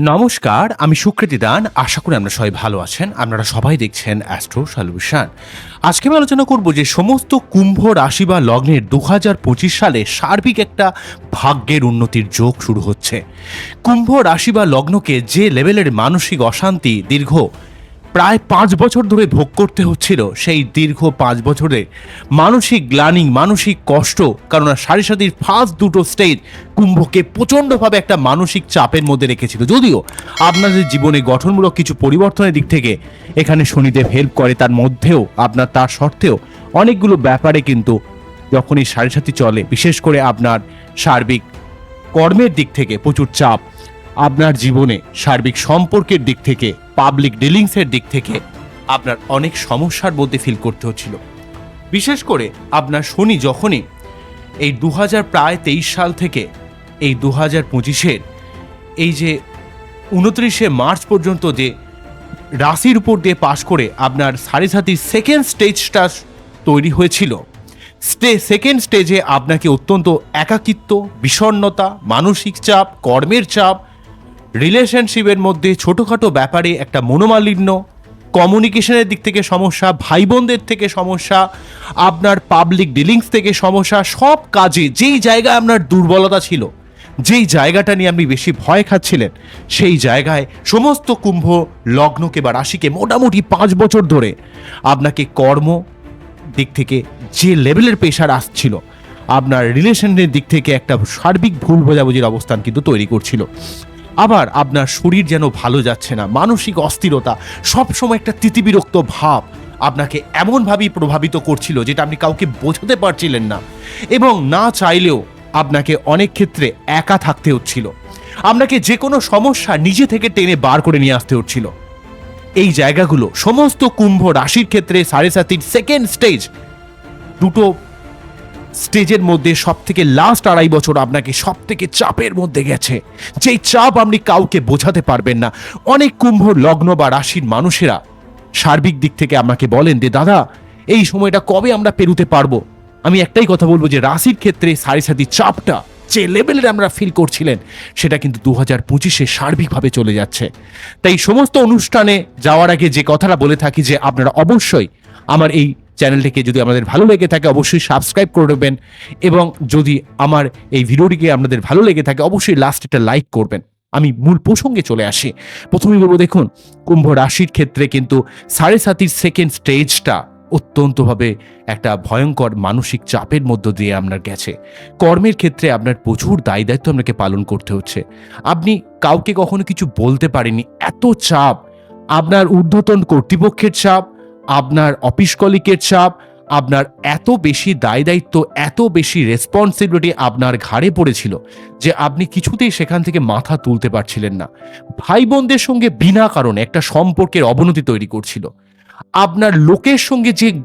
নমস্কার, আমি সুকৃতি দান। আশা করি আমরা সবাই ভালো আছেন। আপনারা সবাই দেখছেন অ্যাস্ট্রো সলিউশন আজকে আমি আলোচনা করব যে সমস্ত কুম্ভ রাশি বা লগ্নের দু হাজার পঁচিশ সালে সার্বিক একটা ভাগ্যের উন্নতির যোগ শুরু হচ্ছে। কুম্ভ রাশি বা লগ্নকে যে লেভেলের মানসিক অশান্তি, দীর্ঘ প্রায় পাঁচ বছর ধরে ভোগ করতে হচ্ছিল সেই দীর্ঘ পাঁচ বছরে। মানসিক গ্লানিং, মানসিক কষ্ট কারণ সারি সাথীর ফার্স্ট দুটো স্টেজ কুম্ভকে প্রচণ্ডভাবে একটা মানসিক চাপের মধ্যে রেখেছিল। যদিও আপনাদের জীবনে গঠনমূলক কিছু পরিবর্তনের দিক থেকে এখানে শনিদেব হেল্প করে, তার মধ্যেও আপনার, তার সত্ত্বেও অনেকগুলো ব্যাপারে কিন্তু যখনই সারি সাথী চলে, বিশেষ করে আপনার সার্বিক কর্মের দিক থেকে প্রচুর চাপ আপনার জীবনে সার্বিক সম্পর্কের দিক থেকে পাবলিক ডিলিংসের দিক থেকে আপনার অনেক সমস্যার মধ্যে ফিল করতে হচ্ছিল। বিশেষ করে আপনার শনি যখনই এই দু হাজার প্রায় তেইশ সাল থেকে এই দু হাজার পঁচিশের এই যে উনত্রিশে মার্চ পর্যন্ত যে রাশির উপর দিয়ে পাশ করে আপনার সাড়ে সাতির সেকেন্ড স্টেজটা তৈরি হয়েছিল স্টে সেকেন্ড স্টেজে আপনাকে অত্যন্ত একাকিত্ব, বিষণ্ণতা, মানসিক চাপ, কর্মের চাপ রিলেশনশিপের মধ্যে ছোটোখাটো ব্যাপারে একটা মনোমালিন্য কমিউনিকেশনের দিক থেকে সমস্যা ভাই বোনদের থেকে সমস্যা, আপনার পাবলিক ডিলিংস থেকে সমস্যা, সব কাজে যেই জায়গায় আপনার দুর্বলতা ছিল, যেই জায়গাটা নিয়ে আপনি বেশি ভয় খাচ্ছিলেন, সেই জায়গায় সমস্ত কুম্ভ, লগ্নকে বা রাশিকে মোটামুটি পাঁচ বছর ধরে আপনাকে কর্ম দিক থেকে যে লেভেলের প্রেশার আসছিল, আপনার রিলেশনের দিক থেকে একটা সার্বিক ভুল বোঝাবুঝির অবস্থান কিন্তু তৈরি করছিল। আবার আপনার শরীর যেন ভালো যাচ্ছে না, মানসিক অস্থিরতা, সবসময় একটা তিতিবিরক্ত ভাব আপনাকে এমনভাবেই প্রভাবিত করছিল যেটা আপনি কাউকে বোঝাতে পারছিলেন না। এবং না চাইলেও আপনাকে অনেক ক্ষেত্রে একা থাকতে হচ্ছিল। আপনাকে যে কোনো সমস্যা নিজে থেকে টেনে বার করে নিয়ে আসতে হচ্ছিল। এই জায়গাগুলো, সমস্ত কুম্ভ রাশির ক্ষেত্রে সাড়ে সাতির সেকেন্ড স্টেজ দুটো স্টেজের মধ্যে সব থেকে লাস্ট আড়াই বছর আপনাকে সব থেকে চাপের মধ্যে গেছে। যেই চাপ আপনি কাউকে বোঝাতে পারবেন না। অনেক কুম্ভ, লগ্ন বা রাশির মানুষেরা সার্বিক দিক থেকে আমাকে বলেন যে, দাদা, এই সময়টা কবে আমরা পেরুতে পারব? আমি একটাই কথা বলব যে, রাশির ক্ষেত্রে সাড়ে সাথী চাপটা যে লেভেলের আমরা ফিল করছিলেন, সেটা কিন্তু দু হাজার পঁচিশে সার্বিকভাবে চলে যাচ্ছে। তাই সমস্ত অনুষ্ঠানে যাওয়ার আগে যে কথাটা বলে থাকি যে, আপনারা অবশ্যই আমার এই চ্যানেলটিকে যদি আমাদের ভালো লেগে থাকে, অবশ্যই সাবস্ক্রাইব করে দেবেন এবং যদি আমার এই ভিডিওটিকে আপনাদের ভালো লেগে থাকে, অবশ্যই লাস্ট একটা লাইক করবেন। আমি মূল প্রসঙ্গে চলে আসি। প্রথমেই বলব, দেখুন, কুম্ভ রাশির ক্ষেত্রে কিন্তু সাড়ে সাতির সেকেন্ড স্টেজটা অত্যন্তভাবে একটা ভয়ঙ্কর মানসিক চাপের মধ্য দিয়ে আপনার গেছে। কর্মের ক্ষেত্রে আপনার প্রচুর দায় দায়িত্ব আপনাকে পালন করতে হচ্ছে। আপনি কাউকে কখনো কিছু বলতে পারেননি, এত চাপ, আপনার ঊর্ধ্বতন কর্তৃপক্ষের চাপ আপনার অফিস কলিকের চাপ, আপনার এত বেশি দায় দায়িত্ব, এত বেশি রেসপন্সিবিলিটি আপনার ঘাড়ে পড়েছিল যে আপনি কিছুতেই সেখান থেকে মাথা তুলতে পারছিলেন না। ভাই বোনদের সঙ্গে বিনা কারণে একটা সম্পর্কের অবনতি তৈরি করছিল। আপনার লোকের সঙ্গে যে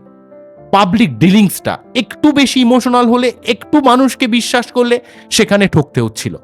পাবলিক ডিলিংসটা একটু বেশি ইমোশনাল হলে, একটু মানুষকে বিশ্বাস করলে সেখানে ঠকতে হচ্ছিল।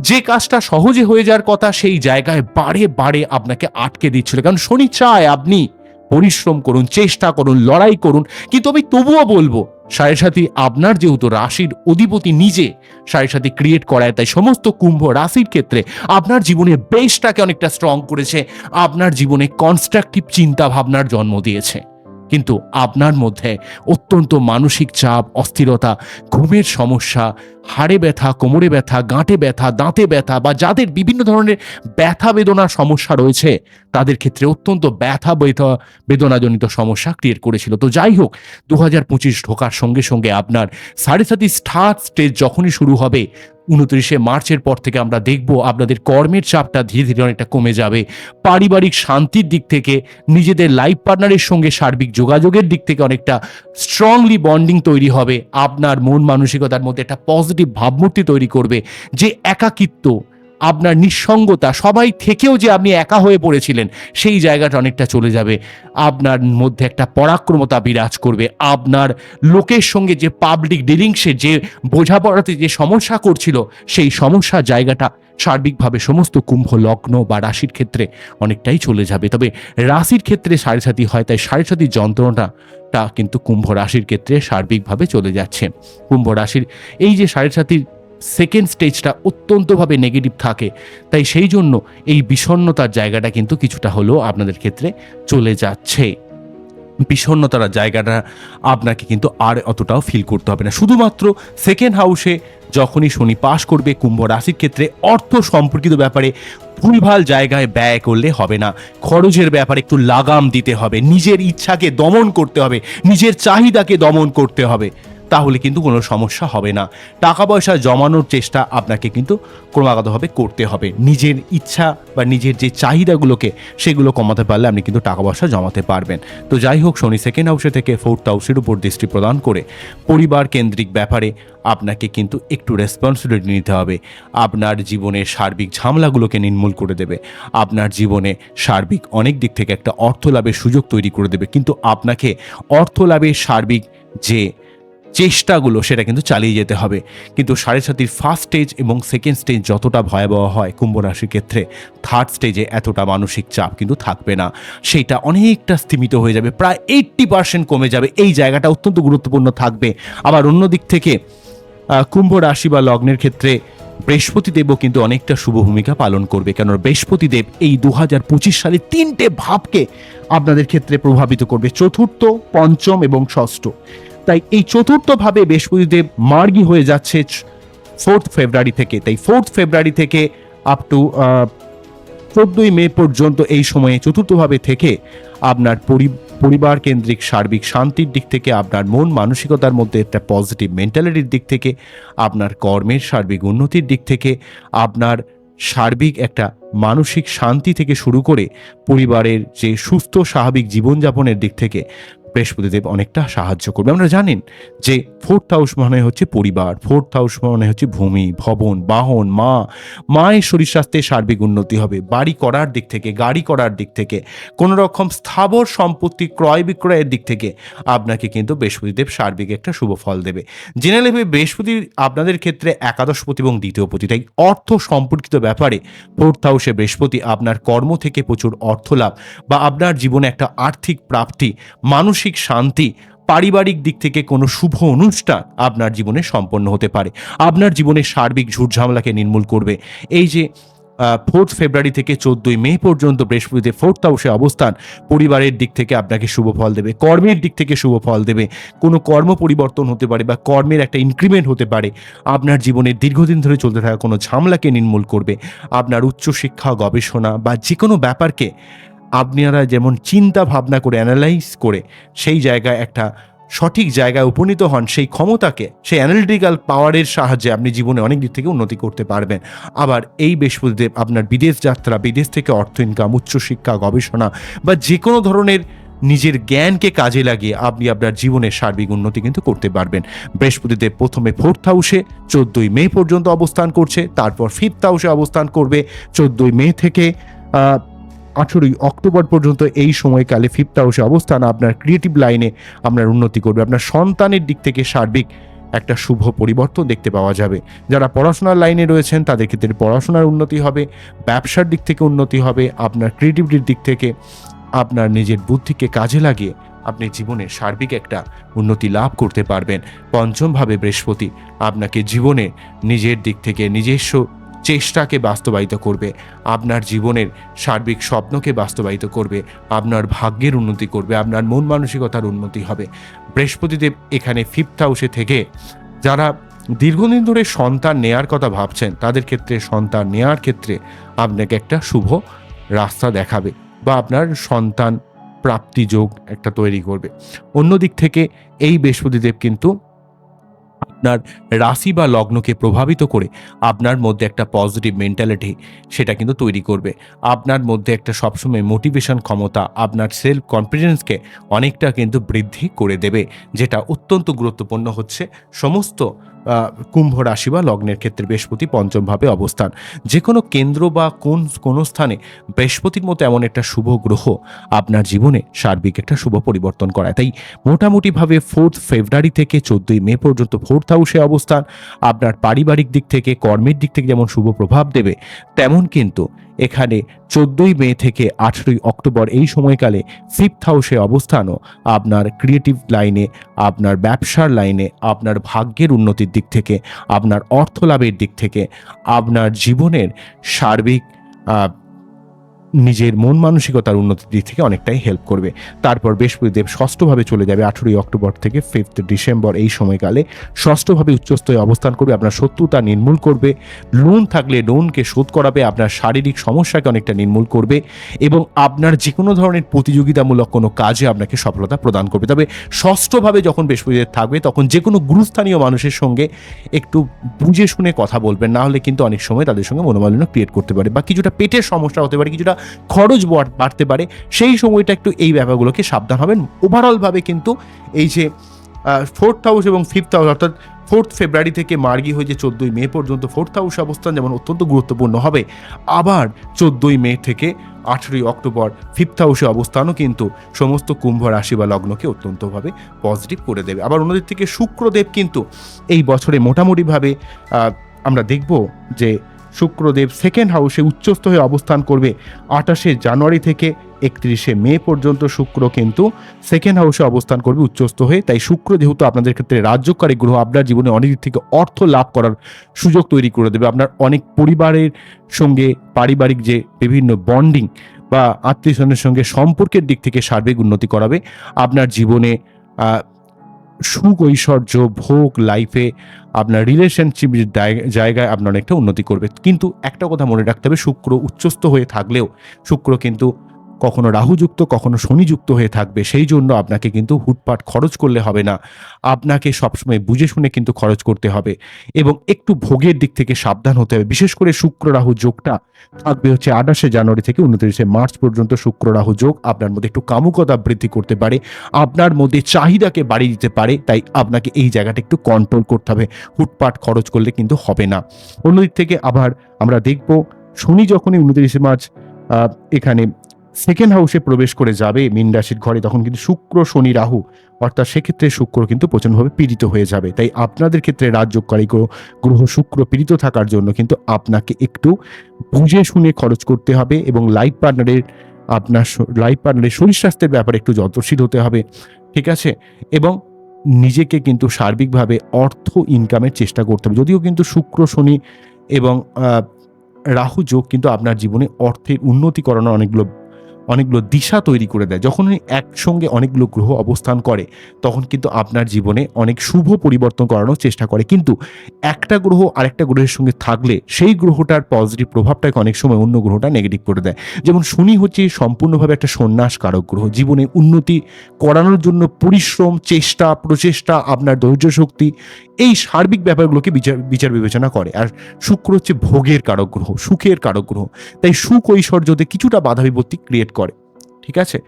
যে কাজটা সহজে হয়ে যাওয়ার কথা সেই জায়গায় বারে বারে আপনাকে আটকে দিচ্ছিল। কারণ শনি চায় আপনি পরিশ্রম করুন, চেষ্টা করুন, লড়াই করুন। কিন্তু আমি তবুও বলব সাথী আপনার যেহেতু রাশির অধিপতি নিজে সাথী ক্রিয়েট করায়, তাই সমস্ত কুম্ভ রাশির ক্ষেত্রে আপনার জীবনে বেশটাকে অনেকটা স্ট্রং করেছে। আপনার জীবনে কনস্ট্রাকটিভ চিন্তা ভাবনার জন্ম দিয়েছে। কিন্তু আপনার মধ্যে অত্যন্ত মানসিক চাপ, অস্থিরতা, ঘুমের সমস্যা, হাড়ে ব্যথা, কোমরে ব্যথা, গাঁটে ব্যথা, দাঁতে ব্যথা বা যাদের বিভিন্ন ধরনের ব্যথা বেদনার সমস্যা রয়েছে, তাদের ক্ষেত্রে অত্যন্ত ব্যথা বেথা বেদনাজনিত সমস্যা ক্রিয়েট করেছিল। তো যাই হোক দু হাজার পঁচিশ ঢোকার সঙ্গে সঙ্গে আপনার সাড়ে সাতি স্টার্ট স্টেজ যখনই শুরু হবে উনত্রিশে মার্চের পর থেকে আমরা দেখব আপনাদের কর্মের চাপটা ধীরে ধীরে অনেকটা কমে যাবে। পারিবারিক শান্তির দিক থেকে, নিজেদের লাইফ পার্টনারের সঙ্গে সার্বিক যোগাযোগের দিক থেকে অনেকটা স্ট্রংলি বন্ডিং তৈরি হবে। আপনার মন মানসিকতার মধ্যে একটা পজিটিভ ভাবমূর্তি তৈরি করবে যে একাকিত্ব আপনার নিঃসঙ্গতা, সবাই থেকেও যে আপনি একা হয়ে পড়েছিলেন, সেই জায়গাটা অনেকটা চলে যাবে। আপনার মধ্যে একটা পরাক্রমতা বিরাজ করবে। আপনার লোকের সঙ্গে যে পাবলিক ডিলিংসে যে বোঝাপড়াতে যে সমস্যা করছিল, সেই সমস্যার জায়গাটা সার্বিকভাবে সমস্ত কুম্ভ, লগ্ন বা রাশির ক্ষেত্রে অনেকটাই চলে যাবে। তবে রাশির ক্ষেত্রে সাড়ে সাতি হয়, তাই সাড়ে সাতির যন্ত্রণাটা তা কিন্তু কুম্ভ রাশির ক্ষেত্রে সার্বিকভাবে চলে যাচ্ছে। কুম্ভ রাশির এই যে সাড়ে সাতির সেকেন্ড স্টেজটা অত্যন্তভাবে নেগেটিভ থাকে। তাই সেই জন্য এই বিষণ্ণতার জায়গাটা কিন্তু কিছুটা হলেও আপনাদের ক্ষেত্রে চলে যাচ্ছে। বিষণ্ণতার জায়গাটা আপনাকে কিন্তু আর অতটাও ফিল করতে হবে না। শুধুমাত্র সেকেন্ড হাউসে যখনই শনি পাশ করবে কুম্ভ রাশির ক্ষেত্রে অর্থ সম্পর্কিত ব্যাপারে ভুলভাল জায়গায় ব্যয় করলে হবে না। খরচের ব্যাপারে একটু লাগাম দিতে হবে। নিজের ইচ্ছাকে দমন করতে হবে। নিজের চাহিদাকে দমন করতে হবে। তাহলে কিন্তু কোনো সমস্যা হবে না। টাকা পয়সা জমানোর চেষ্টা আপনাকে কিন্তু ক্রমাগতভাবে করতে হবে। নিজের ইচ্ছা বা নিজের যে চাহিদাগুলোকে সেগুলো কমাতে পারলে আপনি কিন্তু টাকা পয়সা জমাতে পারবেন। তো যাই হোক শনি সেকেন্ড হাউসে থেকে ফোর্থ হাউসের উপর দৃষ্টি প্রদান করে পরিবার কেন্দ্রিক ব্যাপারে আপনাকে কিন্তু একটু রেসপন্সিবিলিটি নিতে হবে। আপনার জীবনের সার্বিক ঝামেলাগুলোকে নির্মূল করে দেবে। আপনার জীবনে সার্বিক অনেক দিক থেকে একটা অর্থ লাভের সুযোগ তৈরি করে দেবে। কিন্তু আপনাকে অর্থ লাভের সার্বিক যে চেষ্টাগুলো সেটা কিন্তু চালিয়ে যেতে হবে। কিন্তু সাড়ে সাতির ফার্স্ট স্টেজ এবং সেকেন্ড স্টেজ যতটা ভয়াবহ হয় কুম্ভ রাশির ক্ষেত্রে থার্ড স্টেজে এতটা মানসিক চাপ কিন্তু থাকবে না। সেইটা অনেকটা স্থিমিত হয়ে যাবে, প্রায় এইট্টি পার্সেন্ট কমে যাবে। এই জায়গাটা অত্যন্ত গুরুত্বপূর্ণ থাকবে। আবার অন্য দিক থেকে কুম্ভ রাশি বা লগ্নের ক্ষেত্রে বৃহস্পতি দেবও কিন্তু অনেকটা শুভ ভূমিকা পালন করবে। কেন বৃহস্পতি দেব এই দু হাজার পঁচিশ সালে তিনটে ভাবকে আপনাদের ক্ষেত্রে প্রভাবিত করবে। চতুর্থ, পঞ্চম এবং ষষ্ঠ। তাই এই চতুর্থ ভাবে বৃহস্পতিদেব মার্গী হয়ে যাচ্ছে ফোর্থ ফেব্রুয়ারি থেকে। তাই ফোর্থ ফেব্রুয়ারি থেকে আপ টু চোদ্দই মে পর্যন্ত এই সময়ে চতুর্থভাবে থেকে আপনার পরি- পরিবার কেন্দ্রিক সার্বিক শান্তির দিক থেকে, আপনার মন মানসিকতার মধ্যে একটা পজিটিভ মেন্টালিটির দিক থেকে, আপনার কর্মের সার্বিক উন্নতির দিক থেকে, আপনার সার্বিক একটা মানসিক শান্তি থেকে শুরু করে পরিবারের যে সুস্থ স্বাভাবিক জীবনযাপনের দিক থেকে বৃহস্পতিদেব অনেকটা সাহায্য করবে। আমরা জানেন যে ফোর্থ হাউস মানে হচ্ছে পরিবার ফোর্থ হাউস মানে হচ্ছে ভূমি, ভবন, বাহন, মা। মায়ের শরীর স্বাস্থ্যের সার্বিক উন্নতি হবে। বাড়ি করার দিক থেকে, গাড়ি করার দিক থেকে, কোনো রকম স্থাবর সম্পত্তি ক্রয় বিক্রয়ের দিক থেকে আপনাকে কিন্তু বৃহস্পতিদেব সার্বিক একটা শুভ ফল দেবে। জেনে নেবে বৃহস্পতি আপনাদের ক্ষেত্রে একাদশ একাদশপতি এবং দ্বিতীয়পতি তাই অর্থ সম্পর্কিত ব্যাপারে ফোর্থ হাউসে বৃহস্পতি আপনার কর্ম থেকে প্রচুর অর্থ লাভ বা আপনার জীবনে একটা আর্থিক প্রাপ্তি মানসিক শান্তি পারিবারিক দিক থেকে কোনো শুভ অনুষ্ঠান আপনার জীবনে সম্পন্ন হতে পারে। আপনার জীবনের সার্বিক ঝুটঝামেলাকে নির্মূল করবে। এই যে ফোর্থ ফেব্রুয়ারি থেকে চোদ্দই মে পর্যন্ত বৃহস্পতিতে ফোর্থ হাউসে অবস্থান, পরিবারের দিক থেকে আপনাকে শুভ ফল দেবে, কর্মের দিক থেকে শুভ ফল দেবে। কোনো কর্ম পরিবর্তন হতে পারে বা কর্মের একটা ইনক্রিমেন্ট হতে পারে। আপনার জীবনের দীর্ঘদিন ধরে চলতে থাকা কোনো ঝামেলাকে নির্মূল করবে। আপনার উচ্চশিক্ষা, গবেষণা বা যে কোনো ব্যাপারকে আপনারা যেমন চিন্তা ভাবনা করে অ্যানালাইজ করে, সেই জায়গায় একটা সঠিক জায়গায় উপনীত হন, সেই ক্ষমতাকে, সেই অ্যানালিটিক্যাল পাওয়ারের সাহায্যে আপনি জীবনে অনেক দিক থেকে উন্নতি করতে পারবেন। আবার এই বৃহস্পতিদেব আপনার বিদেশ যাত্রা, বিদেশ থেকে অর্থ ইনকাম উচ্চশিক্ষা গবেষণা বা যে কোনো ধরনের নিজের জ্ঞানকে কাজে লাগিয়ে আপনি আপনার জীবনের সার্বিক উন্নতি কিন্তু করতে পারবেন। বৃহস্পতিদেব প্রথমে ফোর্থ হাউসে চোদ্দই মে পর্যন্ত অবস্থান করছে, তারপর ফিফথ হাউসে অবস্থান করবে, চোদ্দই মে থেকে আঠেরোই অক্টোবর পর্যন্ত এই সময়কালে ফিফথ হাউসে অবস্থান, আপনার ক্রিয়েটিভ লাইনে আপনার উন্নতি করবে। আপনার সন্তানের দিক থেকে সার্বিক একটা শুভ পরিবর্তন দেখতে পাওয়া যাবে। যারা পড়াশোনার লাইনে রয়েছেন, তাদের ক্ষেত্রে পড়াশোনার উন্নতি হবে, ব্যবসার দিক থেকে উন্নতি হবে, আপনার ক্রিয়েটিভিটির দিক থেকে আপনার নিজের বুদ্ধিকে কাজে লাগিয়ে আপনি জীবনে সার্বিক একটা উন্নতি লাভ করতে পারবেন। পঞ্চমভাবে বৃহস্পতি, আপনাকে জীবনে নিজের দিক থেকে নিজস্ব চেষ্টাকে বাস্তবায়িত করবে, আপনার জীবনের সার্বিক স্বপ্নকে বাস্তবায়িত করবে, আপনার ভাগ্যের উন্নতি করবে, আপনার মন মানসিকতার উন্নতি হবে। বৃহস্পতিদেব এখানে ফিফথ হাউসে থেকে যারা দীর্ঘদিন ধরে সন্তান নেয়ার কথা ভাবছেন, তাদের ক্ষেত্রে, সন্তান নেয়ার ক্ষেত্রে আপনাকে একটা শুভ রাস্তা দেখাবে বা আপনার সন্তান প্রাপ্তি যোগ একটা তৈরি করবে। অন্য দিক থেকে এই বৃহস্পতিদেব কিন্তু আপনার রাশি বা লগ্নকে প্রভাবিত করে আপনার মধ্যে একটা পজিটিভ মেন্টালিটি সেটা কিন্তু তৈরি করবে। আপনার মধ্যে একটা সবসময় মোটিভেশন ক্ষমতা আপনার সেলফ কনফিডেন্সকে অনেকটা কিন্তু বৃদ্ধি করে দেবে, যেটা অত্যন্ত গুরুত্বপূর্ণ হচ্ছে। সমস্ত কুম্ভ রাশি বা লগ্নের ক্ষেত্রে বৃহস্পতি পঞ্চমভাবে অবস্থান। যে কোনো কেন্দ্র বা কোন, কোনো স্থানে বৃহস্পতির মতো এমন একটা শুভ গ্রহ আপনার জীবনে সার্বিক একটা শুভ পরিবর্তন করায়। তাই মোটামুটিভাবে ফোর্থ ফেব্রুয়ারি থেকে চোদ্দই মে পর্যন্ত ফোর্থ হাউসে অবস্থান। আপনার পারিবারিক দিক থেকে, কর্মের দিক থেকে যেমন শুভ প্রভাব দেবে, তেমন কিন্তু এখানে চোদ্দই মে থেকে আঠেরোই অক্টোবর এই সময়কালে ফিফথ হাউসে অবস্থানও আপনার ক্রিয়েটিভ লাইনে আপনার ব্যবসার লাইনে আপনার ভাগ্যের উন্নতির দিক থেকে আপনার অর্থ লাভের দিক থেকে আপনার জীবনের সার্বিক নিজের মন মানসিকতার উন্নতির দিক থেকে অনেকটাই হেল্প করবে। তারপর বৃহস্পতিদেব ষষ্ঠভাবে চলে যাবে আঠেরোই অক্টোবর থেকে ফিফথ ডিসেম্বর এই সময়কালে। ষষ্ঠভাবে উচ্চস্তরে অবস্থান করবে, আপনার শত্রুতা নির্মূল করবে। লোন থাকলে লোনকে শোধ করাবে, আপনার শারীরিক সমস্যাকে অনেকটা নির্মূল করবে এবং আপনার যে কোনো ধরনের প্রতিযোগিতামূলক কোনো কাজে আপনাকে সফলতা প্রদান করবে। তবে ষষ্ঠভাবে যখন বৃহস্পতিদেব থাকবে, তখন যে কোনো গুরুস্থানীয় মানুষের সঙ্গে একটু বুঝে শুনে কথা বলবেন, না হলে কিন্তু অনেক সময় তাদের সঙ্গে মনোমালিন্য ক্রিয়েট করতে পারে বা কিছুটা পেটের সমস্যা হতে পারে, কিছুটা খরচ বাড়- বাড়তে পারে। সেই সময়টা একটু এই ব্যাপারগুলোকে সাবধান হবেন। ওভারঅলভাবে কিন্তু এই যে ফোর্থ হাউস এবং ফিফথ হাউস অর্থাৎ ফোর্থ ফেব্রুয়ারি থেকে মার্গি হয়ে যে চোদ্দোই মে পর্যন্ত ফোর্থ হাউস অবস্থান যেমন অত্যন্ত গুরুত্বপূর্ণ হবে। আবার চোদ্দোই মে থেকে আঠেরোই অক্টোবর ফিফথ হাউসে অবস্থানও কিন্তু সমস্ত কুম্ভ রাশি বা লগ্নকে অত্যন্তভাবে পজিটিভ করে দেবে। আবার অন্যদের থেকে শুক্রদেব কিন্তু এই বছরে মোটামুটিভাবে আমরা দেখব যে শুক্রদেব সেকেন্ড হাউসে উচ্চস্থ হয়ে অবস্থান করবে। আঠাশে জানুয়ারি থেকে একত্রিশে মে পর্যন্ত শুক্র কিন্তু সেকেন্ড হাউসে অবস্থান করবে, উচ্চস্থ হয়ে। তাই শুক্র যেহেতু আপনাদের ক্ষেত্রে রাজ্যকারী গ্রহ, আপনার জীবনে অনেক দিক থেকে অর্থ লাভ করার সুযোগ তৈরি করে দেবে। আপনার অনেক পরিবারের সঙ্গে পারিবারিক যে বিভিন্ন বন্ডিং বা আত্মীয় স্বজনের সঙ্গে সম্পর্কের দিক থেকে সার্বিক উন্নতি করাবে। আপনার জীবনে সুখ ঐশ্বর্য ভোগ লাইফে আপনার রিলেশনশিপ জায়গায় আপনার অনেকটা উন্নতি করবে। কিন্তু একটা কথা মনে রাখতে হবে, শুক্র উচ্চস্থ হয়ে থাকলেও, শুক্র কিন্তু কখনো রাহুযুক্ত, কখনো শনিযুক্ত হয়ে থাকবে, সেই জন্য আপনাকে কিন্তু হুটপাট খরচ করলে হবে না। আপনাকে সবসময় বুঝে শুনে কিন্তু খরচ করতে হবে এবং একটু ভোগের দিক থেকে সাবধান হতে হবে। বিশেষ করে শুক্র রাহু যোগটা থাকবে হচ্ছে আঠাশে জানুয়ারি থেকে উনত্রিশে মার্চ পর্যন্ত শুক্র রাহু যোগ আপনার মধ্যে একটু কামুকতা বৃদ্ধি করতে পারে, আপনার মধ্যে চাহিদাকে বাড়িয়ে দিতে পারে, তাই আপনাকে এই জায়গাটা একটু কন্ট্রোল করতে হবে। হুটপাট খরচ করলে কিন্তু হবে না। অন্যদিক থেকে আবার আমরা দেখব, শনি যখনই উনত্রিশে মার্চ এখানে সেকেন্ড হাউসে প্রবেশ করে যাবে, মীন রাশির ঘরে, তখন কিন্তু শুক্র, শনি, রাহু, অর্থাৎ সেক্ষেত্রে শুক্র কিন্তু প্রচণ্ডভাবে পীড়িত হয়ে যাবে। তাই আপনাদের ক্ষেত্রে রাজযোগকারী গ্রহ শুক্র পীড়িত থাকার জন্য কিন্তু আপনাকে একটু বুঝে শুনে খরচ করতে হবে এবং লাইফ পার্টনারের আপনার লাইফ পার্টনারের শরীর স্বাস্থ্যের ব্যাপারে একটু যত্নশীল হতে হবে, ঠিক আছে? এবং নিজেকে কিন্তু সার্বিকভাবে অর্থ ইনকামের চেষ্টা করতে হবে। যদিও কিন্তু শুক্র, শনি এবং রাহু যোগ কিন্তু আপনার জীবনে অর্থের উন্নতি করানোর অনেকগুলো অনেকগুলো দিশা তৈরি করে দেয়। যখন একসঙ্গে অনেকগুলো গ্রহ অবস্থান করে, তখন কিন্তু আপনার জীবনে অনেক শুভ পরিবর্তন করানোর চেষ্টা করে। কিন্তু একটা গ্রহ আরেকটা গ্রহের সঙ্গে থাকলে, সেই গ্রহটার পজিটিভ প্রভাবটাকে অনেক সময় অন্য গ্রহটা নেগেটিভ করে দেয়। যেমন শনি হচ্ছে সম্পূর্ণভাবে একটা সন্ন্যাসকারক গ্রহ। জীবনে উন্নতি করানোর জন্য পরিশ্রম, চেষ্টা, প্রচেষ্টা, আপনার ধৈর্য শক্তি এই সার্বিক ব্যাপারগুলোকে বিচার বিচার বিবেচনা করে। আর শুক্র হচ্ছে ভোগের কারক গ্রহ সুখের কারক গ্রহ তাই সুখ ঐশ্বর্যতে কিছুটা বাধা বিপত্তি ক্রিয়েট করে। ঠিক আছে?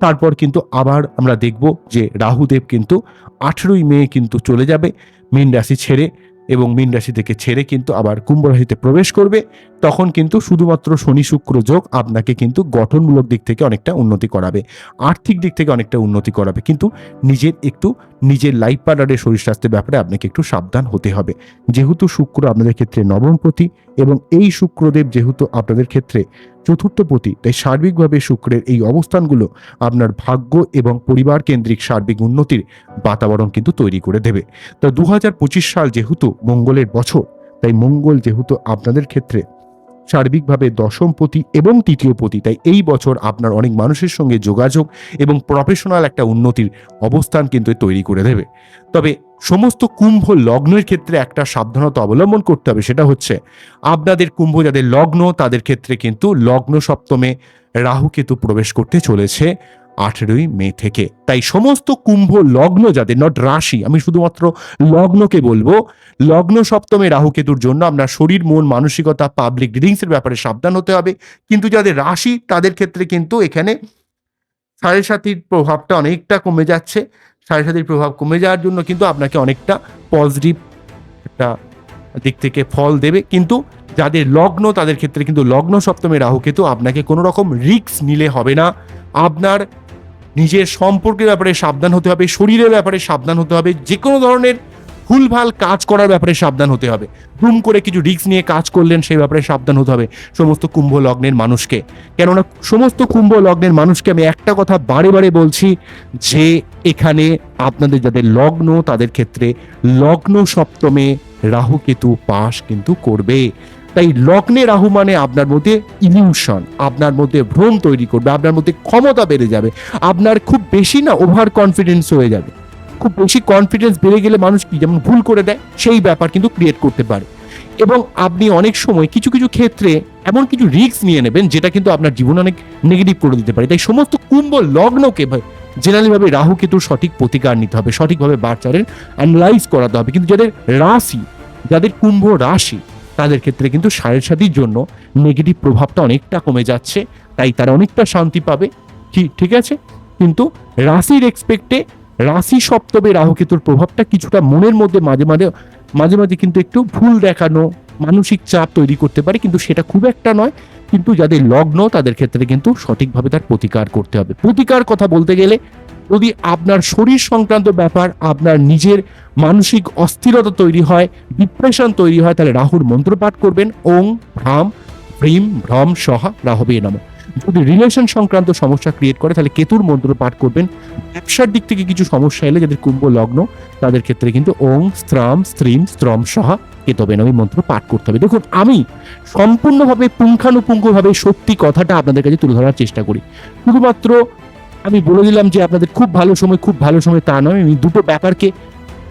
তারপর কিন্তু আবার আমরা দেখব যে রাহুদেব কিন্তু আঠেরোই মে কিন্তু চলে যাবে। মীন রাশি ছেড়ে এবং মীন রাশি থেকে ছেড়ে কিন্তু আবার কুম্ভ রাশিতে প্রবেশ করবে, তখন কিন্তু শুধুমাত্র শনি শুক্র যোগ আপনাকে কিন্তু গঠনমূলক দিক থেকে অনেকটা উন্নতি করাবে, আর্থিক দিক থেকে অনেকটা উন্নতি করাবে, কিন্তু নিজের একটু, নিজের লাইফ পার্টনারের শরীর স্বাস্থ্যের ব্যাপারে আপনাকে একটু সাবধান হতে হবে। যেহেতু শুক্র আপনাদের ক্ষেত্রে নবমপতি এবং এই শুক্রদেব যেহেতু আপনাদের ক্ষেত্রে চতুর্থপতি তাই সার্বিকভাবে শুক্রের এই অবস্থানগুলো আপনার ভাগ্য এবং পরিবার কেন্দ্রিক সার্বিক উন্নতির বাতাবরণ কিন্তু তৈরি করে দেবে। তা দু হাজার পঁচিশ সাল যেহেতু মঙ্গলের বছর, তাই মঙ্গল যেহেতু আপনাদের ক্ষেত্রে সার্বিকভাবে দশম পতি এবং তৃতীয় পতি। তাই এই বছর আপনার অনেক মানুষের সঙ্গে যোগাযোগ এবং প্রফেশনাল একটা উন্নতির অবস্থান কিন্তু তৈরি করে দেবে। তবে সমস্ত কুম্ভ লগ্নের ক্ষেত্রে একটা সাবধানতা অবলম্বন করতে হবে, সেটা হচ্ছে আপনাদের কুম্ভ যাদের লগ্ন, তাদের ক্ষেত্রে কিন্তু লগ্ন সপ্তমে রাহু কেতু প্রবেশ করতে চলেছে। আঠেরোই মে থেকে। তাই সমস্ত কুম্ভ লগ্ন যাদের নট রাশি, আমি শুধুমাত্র লগ্নকে বলব, লগ্ন সপ্তমে রাহু কেতুর জন্য আপনার শরীর, মন, মানসিকতা পাবলিক ডিলিংসের ব্যাপারে সাবধান হতে হবে। কিন্তু যাদের রাশি, তাদের ক্ষেত্রে কিন্তু এখানে সাড়ে সাতির প্রভাবটা অনেকটা কমে যাচ্ছে। সাড়ে সাতির প্রভাব কমে যাওয়ার জন্য কিন্তু আপনাকে অনেকটা পজিটিভ একটা দিক থেকে ফল দেবে। কিন্তু যাদের লগ্ন, তাদের ক্ষেত্রে কিন্তু লগ্ন সপ্তমে রাহু কেতু আপনাকে কোনো রকম রিস্ক নিলে হবে না। আপনার নিজের সম্পর্কের ব্যাপারে সাবধান হতে হবে, শরীরের ব্যাপারে সাবধান হতে হবে যে কোনো ধরনের ভুলভাল কাজ করার ব্যাপারে সাবধান হতে হবে। দুম করে কিছু রিস্ক নিয়ে কাজ করলেন, সেই ব্যাপারে সাবধান হতে হবে সমস্ত কুম্ভ লগ্নের মানুষকে। কেননা সমস্ত কুম্ভ লগ্নের মানুষকে আমি একটা কথা বারে বারে বলছি যে, এখানে আপনাদের যাদের লগ্ন, তাদের ক্ষেত্রে লগ্ন সপ্তমে রাহু কেতু পাশ কিন্তু করবে। তাই লগ্নে রাহু মানে আপনার মধ্যে ইলিউশন আপনার মধ্যে ভ্রম তৈরি করবে, আপনার মধ্যে ক্ষমতা বেড়ে যাবে, আপনার খুব বেশি না ওভার কনফিডেন্স হয়ে যাবে। খুব বেশি কনফিডেন্স বেড়ে গেলে মানুষ কি যেমন ভুল করে দেয়, সেই ব্যাপার কিন্তু ক্রিয়েট করতে পারে। এবং আপনি অনেক সময় কিছু কিছু ক্ষেত্রে এমন কিছু রিস্ক নিয়ে নেবেন, যেটা কিন্তু আপনার জীবন অনেক নেগেটিভ করে দিতে পারে। তাই সমস্ত কুম্ভ লগ্নকে জেনারেলি ভাবে রাহু কেতুর সঠিক প্রতিকার নিতে হবে, সঠিকভাবে বাচ্চাদের অ্যানালাইজ করাতে হবে। কিন্তু যাদের রাশি, যাদের কুম্ভ রাশি তাদের ক্ষেত্রে কিন্তু সাড়ে সাতির জন্য নেগেটিভ প্রভাবটা অনেকটা কমে যাচ্ছে, তাই তারা অনেকটা শান্তি পাবে। ঠিক আছে? কিন্তু রাশির এক্সপেক্টে রাশি সপ্তমে রাহুকেতুর প্রভাবটা কিছুটা মনের মধ্যে মাঝে মাঝে মাঝে মাঝে কিন্তু একটু ভুল দেখানো, মানসিক চাপ তৈরি করতে পারে, কিন্তু সেটা খুব একটা নয়। কিন্তু যাদের লগ্ন, তাদের ক্ষেত্রে কিন্তু সঠিকভাবে তার প্রতিকার করতে হবে। প্রতিকার কথা বলতে গেলে যদি আপনার শরীর সংক্রান্ত ব্যাপার, আপনার নিজের মানসিক অস্থিরতা তৈরি হয় ডিপ্রেশন তৈরি হয়, তাহলে রাহুর মন্ত্র পাঠ করবেন। ওং ভ্রাম ভ্রীম ভ্রম সহা রাহবে নম। যদি রিলেশন সংক্রান্ত সমস্যা ক্রিয়েট করে, তাহলে কেতুর মন্ত্র পাঠ করবেন। ব্যবসার দিক থেকে কিছু সমস্যা এলে, যাদের কুম্ভ লগ্ন, তাদের ক্ষেত্রে কিন্তু ওং স্ত্রাম স্ত্রীম স্ত্রম সহা কেতবেনমী মন্ত্র পাঠ করতে হবে। দেখুন, আমি সম্পূর্ণভাবে পুঙ্খানুপুঙ্খভাবে সত্যি কথাটা আপনাদের কাছে তুলে ধরার চেষ্টা করি। শুধুমাত্র আমি বলে দিলাম যে আপনাদের খুব ভালো সময়, খুব ভালো সময় তা নয়। আমি দুটো ব্যাপারকে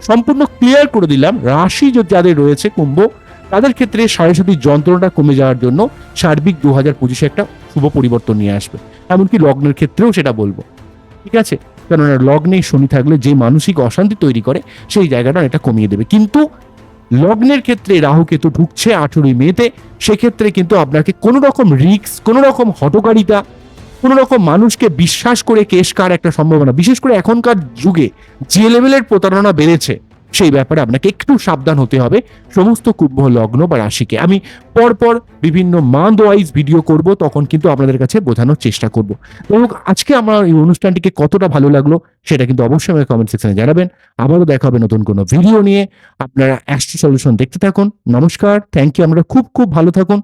সম্পূর্ণ ক্লিয়ার করে দিলাম। রাশি যাদের রয়েছে কুম্ভ, তাদের ক্ষেত্রে সাড়ে সাতির যন্ত্রণাটা কমে যাওয়ার জন্য সার্বিক দু হাজার পঁচিশে একটা শুভ পরিবর্তন নিয়ে আসবে। এমনকি লগ্নের ক্ষেত্রেও সেটা বলব। ঠিক আছে? কেননা লগ্নে শনি থাকলে যে মানসিক অশান্তি তৈরি করে, সেই জায়গাটা এটা কমিয়ে দেবে। কিন্তু লগ্নের ক্ষেত্রে রাহু কেতু ঢুকছে আঠেরোই মেতে, সেক্ষেত্রে কিন্তু আপনাকে কোনো রকম রিক্স কোনো রকম হটকারিতা কোনো রকম মানুষকে বিশ্বাস করে কেস কার একটা সম্ভাবনা। বিশেষ করে এখনকার যুগে যে লেভেলের প্রতারণা বেড়েছে, সেই ব্যাপারে আপনাকে একটু সাবধান হতে হবে সমস্ত কুম্ভ লগ্ন বা রাশিকে। আমি পরপর বিভিন্ন মান্থ ওয়াইজ ভিডিও করব, তখন কিন্তু আপনাদের কাছে বোঝানোর চেষ্টা করব। হোক আজকে আমার এই অনুষ্ঠানটিকে কতটা ভালো লাগল, সেটা কিন্তু অবশ্যই আমাকে কমেন্ট সেকশনে জানাবেন। আবারও দেখা হবে নতুন কোনো ভিডিও নিয়ে। আপনারা অ্যাস্ট্রো সলিউশন দেখতে থাকুন। নমস্কার থ্যাংক ইউ আমরা খুব খুব ভালো থাকুন।